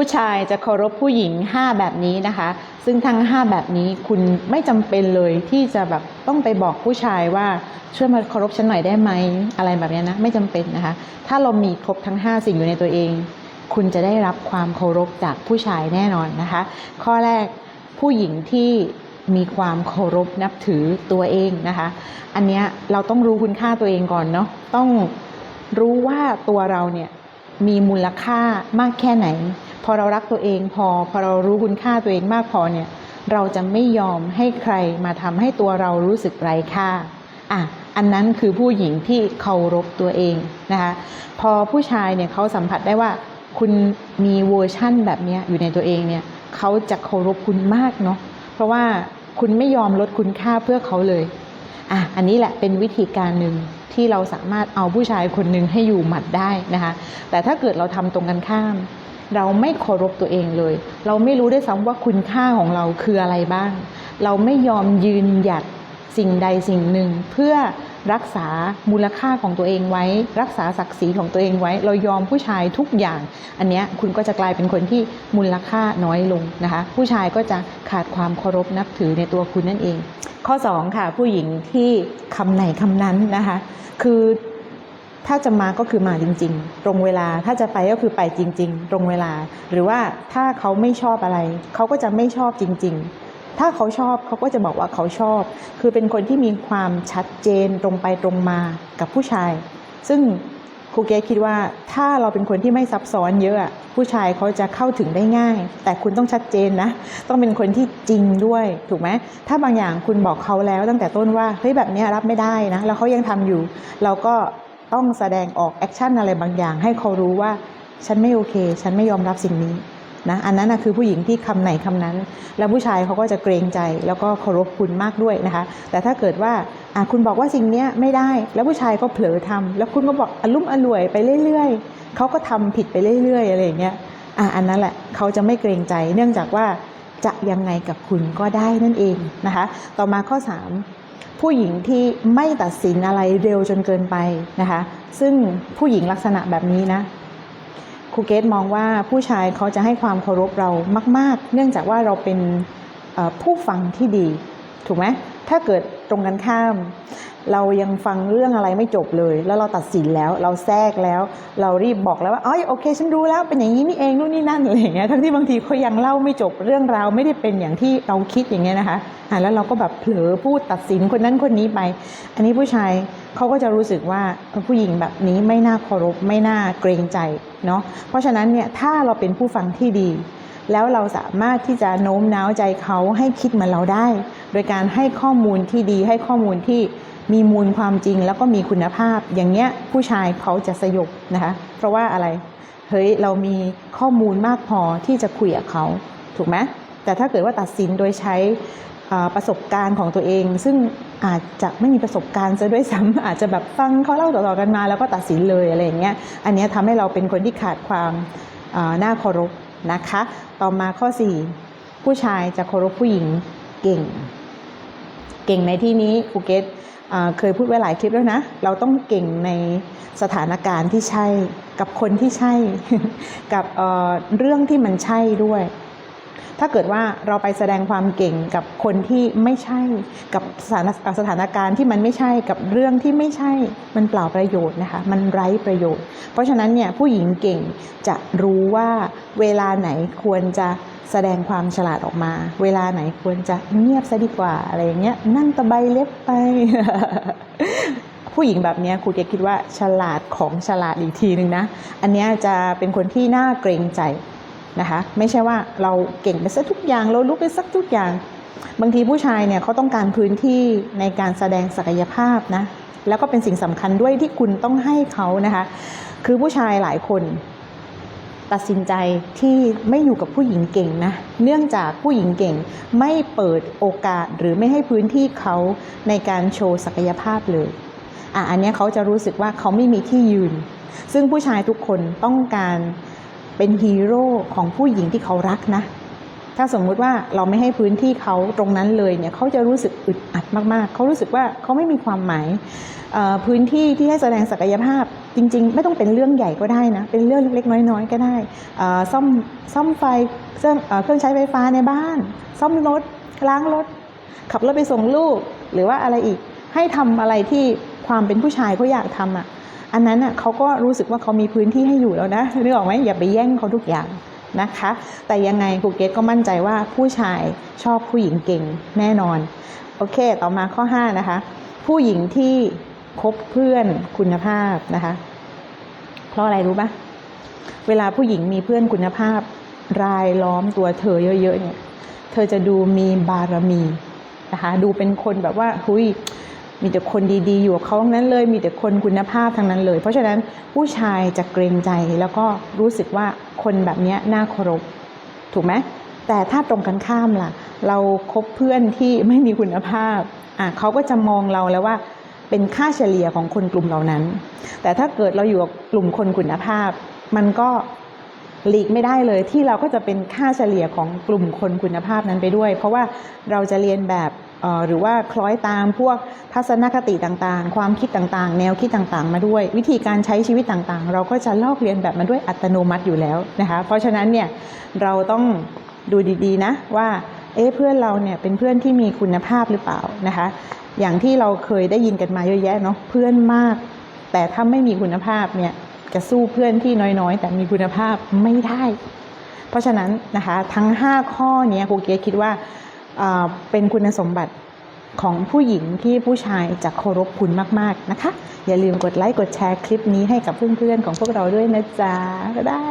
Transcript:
ผู้ชายจะเคารพผู้หญิง 5 แบบนี้นะคะ ซึ่งทั้ง 5 แบบนี้คุณไม่จำเป็นเลยที่จะแบบต้องไปบอกผู้ชายว่าช่วยมาเคารพฉันหน่อยได้ไหมอะไรแบบนี้นะไม่จำเป็นนะคะ ถ้าเรามีครบทั้ง 5 สิ่งอยู่ในตัวเอง คุณจะได้รับความเคารพจากผู้ชายแน่นอนนะคะ ข้อแรกผู้หญิงที่มีความเคารพนับถือตัวเองนะคะ อันเนี้ยเราต้องรู้คุณค่าตัวเองก่อนเนาะต้องรู้ว่าตัวเราเนี่ยมีมูลค่ามากแค่ไหน พอเรารักตัวเองพอ พอเรารู้คุณค่าตัวเองมากพอเนี่ย เราจะไม่ยอมให้ใครมาทำให้ตัวเรารู้สึกไร้ค่าอะอันนั้นคือผู้หญิงที่เคารพตัวเองนะคะพอผู้ชายเนี่ยเขาสัมผัสได้ว่าคุณมีเวอร์ชั่นแบบนี้อยู่ในตัวเองเนี่ยเขาจะเคารพคุณมากเนาะเพราะว่าคุณไม่ยอมลดคุณค่าเพื่อเขาเลยอะอันนี้แหละเป็นวิธีการหนึ่งที่เราสามารถเอาผู้ชายคนหนึ่งให้อยู่หมัดได้นะคะแต่ถ้าเกิดเราทำตรงกันข้าม เราไม่เคารพตัวเองเลย เราไม่รู้ได้วยซ้ำว่าคุณค่าของเราคืออะไรบ้าง เราไม่ยอมยืนหยัดสิ่งใดสิ่งหนึ่ง เพื่อรักษามูลค่าของตัวเองไว้ รักษาศักดิ์ศรีของตัวเองไว้ เรายอมผู้ชายทุกอย่าง อันเนี้ยคุณก็จะกลายเป็นคนที่มูลค่าน้อยลงนะคะ ผู้ชายก็จะขาดความเคารพนับถือในตัวคุณนั่นเอง ข้อ 2 ค่ะ ผู้หญิงที่คำไหนคำนั้นนะคะ คือ ถ้าจะมาก็คือมาจริง ๆ ตรงเวลาถ้าจะไปก็คือไปจริง ๆ ตรงเวลา หรือว่าถ้าเขาไม่ชอบอะไรเขาก็จะไม่ชอบจริง ๆ ถ้าเขาชอบเขาก็จะบอกว่าเขาชอบ คือเป็นคนที่มีความชัดเจนตรงไปตรงมากับผู้ชาย ซึ่งครูเกคิดว่าถ้าเราเป็นคนที่ไม่ซับซ้อนเยอะผู้ชายเขาจะเข้าถึงได้ง่าย แต่คุณต้องชัดเจนนะ ต้องเป็นคนที่จริงด้วยถูกไหมถ้าบางอย่างคุณบอกเขาแล้วตั้งแต่ต้นว่าเฮ้ยแบบนี้รับไม่ได้นะ แล้วเขายังทำอยู่ เราก็ ต้องแสดงออกแอคชั่นอะไรบางอย่าง ให้เขารู้ว่าฉันไม่โอเค ฉันไม่ยอมรับสิ่งนี้นะอันนั้นนะคือผู้หญิงที่คำไหนคำนั้น แล้วผู้ชายเขาก็จะเกรงใจแล้วก็เคารพคุณมากด้วยนะคะ แต่ถ้าเกิดว่าคุณบอกว่าสิ่งนี้ไม่ได้ แล้วผู้ชายก็เผลอทำแล้วคุณก็บอกอลุ่มอล่วยไปเรื่อยๆเขาก็ทำผิดไปเรื่อยๆอะไรอย่างเงี้ยอะอันนั้นแหละเขาจะไม่เกรงใจ เนื่องจากว่าจะยังไงกับคุณก็ได้นั่นเองนะคะ ต่อมาข้อ 3 ผู้หญิงที่ไม่ตัดสินอะไรเร็วจนเกินไปนะคะ ซึ่งผู้หญิงลักษณะแบบนี้นะครูเกตมองว่าผู้ชายเขาจะให้ความเคารพเรามาก ๆ เนื่องจากว่าเราเป็นผู้ฟังที่ดี ถูกไหมถ้าเกิดตรงกันข้าม เรายังฟังเรื่องอะไรไม่จบเลย แล้วเราตัดสินแล้ว เราแทรกแล้ว เรารีบบอกแล้วว่าอ๋อโอเค ฉันรู้แล้วเป็นอย่างนี้นี่เองนู่นนี่นั่นอะไรอย่างเงี้ยทั้งที่บางทีเขายังเล่าไม่จบเรื่องราวไม่ได้เป็นอย่างที่เราคิดอย่างเงี้ยนะคะอะแล้วเราก็แบบเผลอพูดตัดสินคนนั้นคนนี้ไป อันนี้ผู้ชายเขาก็จะรู้สึกว่าผู้หญิงแบบนี้ไม่น่าเคารพไม่น่าเกรงใจเนาะเพราะฉะนั้นเนี่ยถ้าเราเป็นผู้ฟังที่ดี แล้วเราสามารถที่จะโน้มน้าวใจเขาให้คิดเหมือนเราได้ โดยการให้ข้อมูลที่ดีให้ข้อมูลที่ มีมูลความจริงแล้วก็มีคุณภาพ อย่างเงี้ยผู้ชายเขาจะสยบนะคะ เพราะว่าอะไรเฮ้ยเรามีข้อมูลมากพอที่จะคุยกับเขาถูกไหมแต่ถ้าเกิดว่าตัดสินโดยใช้ประสบการณ์ของตัวเอง ซึ่งอาจจะไม่มีประสบการณ์ซะด้วยซ้ำอาจจะแบบฟังเขาเล่าต่อๆกันมา แล้วก็ตัดสินเลยอะไรอย่างเงี้ยอันเนี้ยทำให้เราเป็นคนที่ขาดความน่าเคารพนะคะ ต่อมาข้อ 4 ผู้ชายจะเคารพผู้หญิงเก่ง เก่งในที่นี้ภูเก็ต เคยพูดไว้หลายคลิปแล้วนะ เราต้องเก่งในสถานการณ์ที่ใช่ กับคนที่ใช่ กับเเรื่องที่มันใช่ด้วย ถ้าเกิดว่าเราไปแสดงความเก่งกับคนที่ไม่ใช่ กับสถานสถานการณ์ที่มันไม่ใช่ กับเรื่องที่ไม่ใช่ มันเปล่าประโยชน์นะคะ มันไร้ประโยชน์ เพราะฉะนั้นเนี่ยผู้หญิงเก่งจะรู้ว่าเวลาไหนควรจะแสดงความฉลาดออกมา เวลาไหนควรจะเงียบซะดีกว่าอะไรอย่างเงี้ยนั่งตะไบเล็บไป ผู้หญิงแบบเนี้ยครูเกคิดว่าฉลาดของฉลาดอีกทีนึงนะ อันเนี้ยจะเป็นคนที่น่าเกรงใจนะคะ ไม่ใช่ว่าเราเก่งไปซะทุกอย่างเรารู้ไปสักทุกอย่าง บางทีผู้ชายเนี่ยเขาต้องการพื้นที่ในการแสดงศักยภาพนะแล้วก็เป็นสิ่งสำคัญด้วยที่คุณต้องให้เขานะคะ คือผู้ชายหลายคน ตัดสินใจที่ไม่อยู่กับผู้หญิงเก่งนะเนื่องจากผู้หญิงเก่งไม่เปิดโอกาสหรือไม่ให้พื้นที่เขาในการโชว์ศักยภาพเลยอะอันนี้เขาจะรู้สึกว่าเขาไม่มีที่ยืน ซึ่งผู้ชายทุกคนต้องการเป็นฮีโร่ของผู้หญิงที่เขารักนะ ถ้าสมมุติว่าเราไม่ให้พื้นที่เขาตรงนั้นเลยเนี่ยเขาจะรู้สึกอึดอัดมากๆ เขารู้สึกว่าเขาไม่มีความหมายพื้นที่ที่ให้แสดงศักยภาพจริง ๆ ไม่ต้องเป็นเรื่องใหญ่ก็ได้นะ เป็นเรื่องเล็กๆ น้อยๆ ก็ได้ซ่อมซ่อมไฟเครื่องเอ่อเครื่องใช้ไฟฟ้าในบ้าน ซ่อมรถล้างรถ ขับรถไปส่งลูกหรือว่าอะไรอีกให้ทำอะไรที่ความเป็นผู้ชายเขาอยากทำอะอันนั้นอะเขาก็รู้สึกว่าเขามีพื้นที่ให้อยู่แล้วนะนึกออกไหมอย่าไปแย่งเขาทุกอย่าง นะคะ แต่ยังไงครูเกตก็มั่นใจว่าผู้ชายชอบผู้หญิงเก่งแน่นอน โอเค ต่อมาข้อ 5 นะคะ ผู้หญิงที่คบเพื่อนคุณภาพนะคะ เพราะอะไรรู้ปะเวลาผู้หญิงมีเพื่อนคุณภาพ รายล้อมตัวเธอเยอะๆเนี่ย เธอจะดูมีบารมีนะคะ ดูเป็นคนแบบว่า หุย มีแต่คนดีๆ อยู่กับเขาทั้งนั้นเลย มีแต่คนคุณภาพทั้งนั้นเลย เพราะฉะนั้นผู้ชายจะเกรงใจแล้วก็รู้สึกว่าคนแบบนี้น่าเคารพถูกไหมแต่ถ้าตรงกันข้ามล่ะ เราคบเพื่อนที่ไม่มีคุณภาพอะเขาก็จะมองเราแล้วว่าเป็นค่าเฉลี่ยของคนกลุ่มเหล่านั้น แต่ถ้าเกิดเราอยู่กับกลุ่มคนคุณภาพ มันก็หลีกไม่ได้เลยที่เราก็จะเป็นค่าเฉลี่ยของกลุ่มคนคุณภาพนั้นไปด้วย เพราะว่าเราจะเรียนแบบ หรือว่าคล้อยตามพวกทัศนคติต่างๆ ความคิดต่างๆ แนวคิดต่างๆ มาด้วย วิธีการใช้ชีวิตต่างๆ เราก็จะลอกเรียนแบบมาด้วยอัตโนมัติอยู่แล้วนะคะเพราะฉะนั้นเนี่ยเราต้องดูดีๆนะว่าเอ๊ะเพื่อนเราเนี่ยเป็นเพื่อนที่มีคุณภาพหรือเปล่านะคะ อย่างที่เราเคยได้ยินกันมาเยอะแยะเนาะเพื่อนมาก แต่ถ้าไม่มีคุณภาพเนี่ยจะสู้เพื่อนที่น้อยๆ แต่มีคุณภาพไม่ได้ เพราะฉะนั้นนะคะทั้ง 5 ข้อเนี้ยครูเกียคิดว่า เป็นคุณสมบัติของผู้หญิงที่ผู้ชายจะเคารพคุณมาก ๆ นะคะ อย่าลืมกดไลค์ กดแชร์คลิปนี้ให้กับเพื่อน ๆ ของพวกเราด้วยนะจ๊ะก็ได้